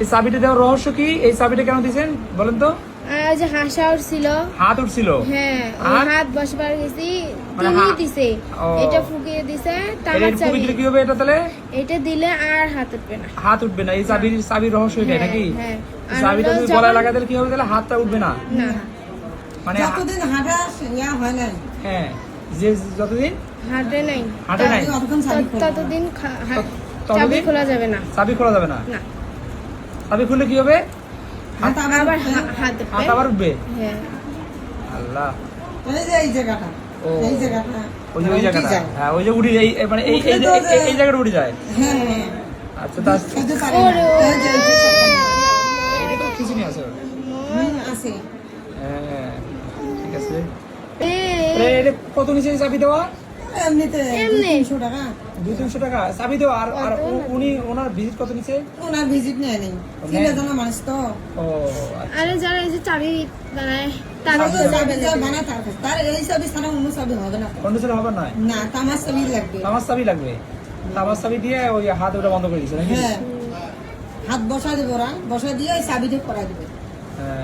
এই চাবিটা দেওয়ার রহস্য কি? এই চাবিটা কেন দিয়েছেন? বলেন তো। যে হাসা উঠছিল হাত উঠছিল হ্যাঁ হাত? বসবার গেছি মানে তিনি দিছে। এটা ফুকিয়ে দিছে তামার চাবি। দিলে কি হবে এটা তাহলে? এটা দিলে আর হাত উঠবে না। হাত উঠবে না। এই চাবির চাবির রহস্য এটাই নাকি। এই আর চাবিটা হলো গলায় লাগাই তাহলে কি হবে তাহলে হাতটা উঠবে না? না। মানে যতদিন হাঁটা ইয়া হয় হ্যাঁ যে যতদিন হাটে নাই। হাঁটে নাই? খোলা। ততদিন? চাবি যাবে না। চাবি খোলা যাবে না? না। চাবি খুললে কি হবে? হাত আবার হাত হাত আবার উঠবে? হ্যাঁ। আল্লাহ। এই যে এই জায়গাটা এই জায়গাটা। ওই যে ওই জায়গাটা। হ্যাঁ ওই যে এই মানে এই এই জায়গাটা যায়। হ্যাঁ। হ্যাঁ আচ্ছা তা এই যে পারে ওরে, না। ওরে। এই যে, এই যে এটা তো কিছু নেই আছে। আছে। হ্যাঁ ঠিক আছে। কত নিচে চাবি দেওয়া? এমনিতে টাকা। টাকা? চাবি দেওয়া আর আর উনি ওনার ভিজিট কত নিচে ওনার ভিজিট নেয় নেই। নেয়? চিনে মানুষ তো। ও। আরে যারা এই যে চাবি বানায় তারা ওই চাবি যা বানায় তার এই চাবি ছাড়া অন্য চাবি হবে না। কন্ডিশন হবে না? না তামার চাবি লাগবে। তামার চাবি লাগবে? তামার চাবি দিয়ে ওই হাত ওটা বন্ধ করে নাকি? হ্যাঁ। হাত বসা দেবো ওরা। বসা দিয়ে ওই চাবিটা করা দেবে। হ্যাঁ।